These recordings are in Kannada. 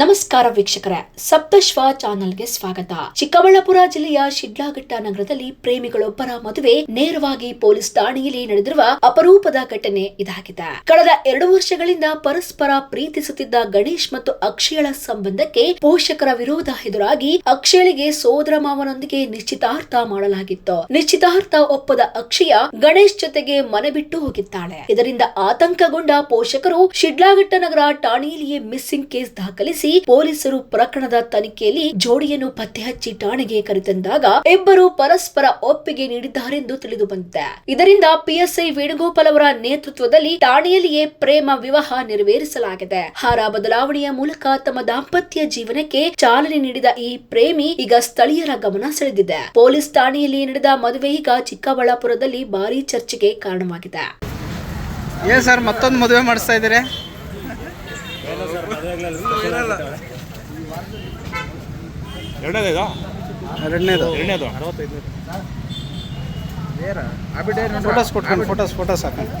ನಮಸ್ಕಾರ ವೀಕ್ಷಕರೇ, ಸಪ್ತಶ್ವ ಚಾನೆಲ್ಗೆ ಸ್ವಾಗತ. ಚಿಕ್ಕಬಳ್ಳಾಪುರ ಜಿಲ್ಲೆಯ ಶಿಡ್ಲಾಘಟ್ಟ ನಗರದಲ್ಲಿ ಪ್ರೇಮಿಗಳೊಬ್ಬರ ಮದುವೆ ನೇರವಾಗಿ ಪೊಲೀಸ್ ಠಾಣೆಯಲ್ಲಿ ನಡೆದಿರುವ ಅಪರೂಪದ ಘಟನೆ ಇದಾಗಿದೆ. ಕಳೆದ ಎರಡು ವರ್ಷಗಳಿಂದ ಪರಸ್ಪರ ಪ್ರೀತಿಸುತ್ತಿದ್ದ ಗಣೇಶ್ ಮತ್ತು ಅಕ್ಷಯಳ ಸಂಬಂಧಕ್ಕೆ ಪೋಷಕರ ವಿರೋಧ ಎದುರಾಗಿ ಅಕ್ಷಯಳಿಗೆ ಸೋದರ ಮಾವನೊಂದಿಗೆ ನಿಶ್ಚಿತಾರ್ಥ ಮಾಡಲಾಗಿತ್ತು. ನಿಶ್ಚಿತಾರ್ಥ ಒಪ್ಪದ ಅಕ್ಷಯ ಗಣೇಶ್ ಜೊತೆಗೆ ಮನೆ ಬಿಟ್ಟು ಹೋಗಿದ್ದಾಳೆ. ಇದರಿಂದ ಆತಂಕಗೊಂಡ ಪೋಷಕರು ಶಿಡ್ಲಾಘಟ್ಟ ನಗರ ಠಾಣೆಯಲ್ಲಿಯೇ ಮಿಸ್ಸಿಂಗ್ ಕೇಸ್ ದಾಖಲಿಸಿ ಪೊಲೀಸರು ಪ್ರಕರಣದ ತನಿಖೆಯಲ್ಲಿ ಜೋಡಿಯನ್ನು ಪತ್ತೆ ಹಚ್ಚಿ ಠಾಣೆಗೆ ಕರೆತಂದಾಗ ಇಬ್ಬರು ಪರಸ್ಪರ ಒಪ್ಪಿಗೆ ನೀಡಿದ್ದಾರೆಂದು ತಿಳಿದು ಬಂದಿದೆ. ಇದರಿಂದ ಪಿಎಸ್ಐ ವೇಣುಗೋಪಾಲ್ ಅವರ ನೇತೃತ್ವದಲ್ಲಿ ಠಾಣೆಯಲ್ಲಿಯೇ ಪ್ರೇಮ ವಿವಾಹ ನೆರವೇರಿಸಲಾಗಿದೆ. ಹಾರ ಬದಲಾವಣೆಯ ಮೂಲಕ ತಮ್ಮ ದಾಂಪತ್ಯ ಜೀವನಕ್ಕೆ ಚಾಲನೆ ನೀಡಿದ ಈ ಪ್ರೇಮಿ ಈಗ ಸ್ಥಳೀಯರ ಗಮನ ಸೆಳೆದಿದೆ. ಪೊಲೀಸ್ ಠಾಣೆಯಲ್ಲಿ ನಡೆದ ಮದುವೆ ಈಗ ಚಿಕ್ಕಬಳ್ಳಾಪುರದಲ್ಲಿ ಭಾರೀ ಚರ್ಚೆಗೆ ಕಾರಣವಾಗಿದೆ. ಸರ್, ಮತ್ತೊಂದು ಮದುವೆ ಮಾಡಿಸ್ತಾ ಇದ್ದೀರಿ? ಎರಡನೇದು ಎರಡನೇದು. ಎರಡನೇದು? ಫೋಟೋಸ್ ಕೊಟ್ಕೊಂಡು ಫೋಟೋಸ್ ಫೋಟೋಸ್ ಹಾಕೊಂಡು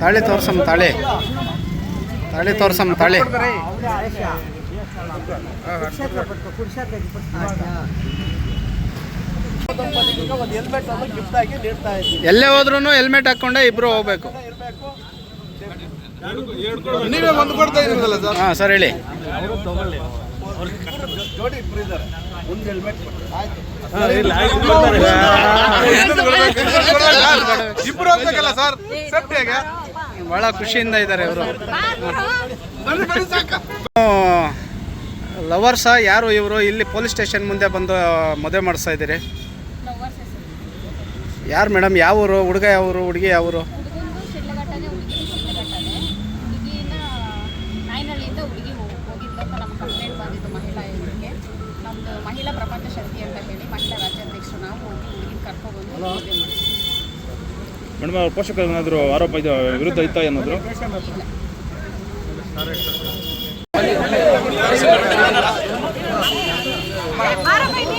ತಾಳಿ ತೋರ್ಸಮ್ ತಾಳಿ. ತಾಳಿ ತೋರ್ಸಮ್ ತಾಳಿ. ಎಲ್ಲೇ ಹೋದ್ರೂ ಹೆಲ್ಮೆಟ್ ಹಾಕೊಂಡೆ ಇಬ್ರು ಹೋಗ್ಬೇಕು ನೀವೇ ಒಂದು ಕೊಡ್ತಾ ಇದ್ದೀರಲ್ಲ ಸರ್ ಹಾಂ ಸರ್ ಹೇಳಿ ಇಬ್ರು ಹೋಗ್ಬೇಕಲ್ಲ ಸರ್ ಸೇಫ್ಟಿಯಾಗೆ ಭಾಳ ಖುಷಿಯಿಂದ ಇದ್ದಾರೆ ಇವರು ಬನ್ನಿ ಬನ್ನಿ ಸಾಕ ಲವರ್ಸ ಯಾರು ಇವರು ಇಲ್ಲಿ ಪೊಲೀಸ್ ಸ್ಟೇಷನ್ ಮುಂದೆ ಬಂದು ಮದುವೆ ಮಾಡಿಸ್ತಾ ಇದ್ದೀರಿ ಯಾರು ಮೇಡಮ್ ಯಾವ ಊರು? ಹುಡುಗ ಯಾವ ಊರು? ಹುಡುಗಿ ಯಾವ ಊರು? ಹುಡುಗಂದು ಶಿಡ್ಲಘಟ್ಟನೆ ಹುಡುಗಿ ಶಿಡ್ಲಘಟ್ಟನೆ. ಹುಡುಗಿನ ನಾಯನಹಳ್ಳಿಯಿಂದ ಹುಡುಗಿ ಹೋಗಿದ್ಲು ಅಂತ ನಮ್ಮ ಕಂಪ್ಲೇಂಟ್ ಮಹಿಳಾ ನಮ್ಮದು ಮಹಿಳಾ ಪ್ರಪಂಚ ಶಕ್ತಿ ಅಂತ ಹೇಳಿ ಮಹಿಳಾ ರಾಜ್ಯಾಧ್ಯಕ್ಷರು ನಾವು ಹೋಗಿ ಹುಡುಗಿನ ಕರ್ಕೊಬಂದು ಮದುವೆ ಮಾಡಿದ್ವಿ. ಮೇಡಮ್ ಅವ್ರ ಪೋಷಕರು ಏನಾದರೂ ಆರೋಪ ಇದೆ ವಿರುದ್ಧ ಇತ್ತ ಏನಾದರೂ? ಇಲ್ಲ.